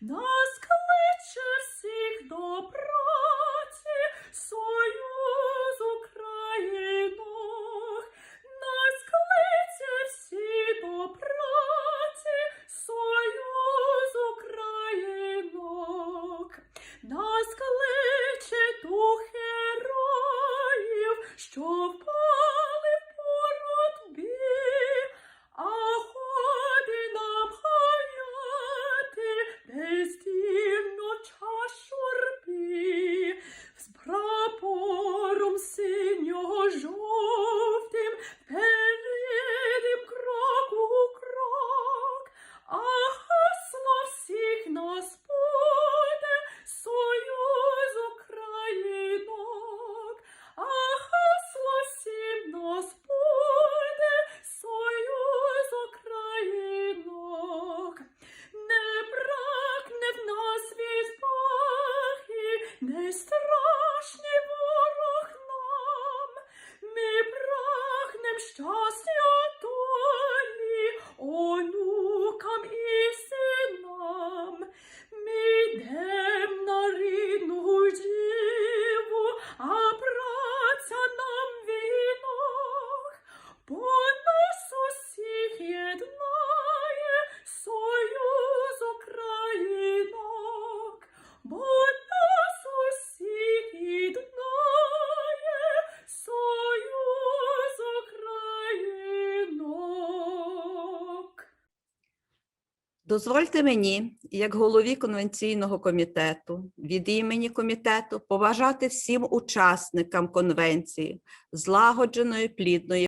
Нас кличе всіх до праці, союз Українок, нас кличе всі до праці, союз Українок, нас кличе дух героїв, що в Дозвольте мені, як голові конвенційного комітету, від імені комітету, побажати всім учасникам конвенції злагодженої плідної.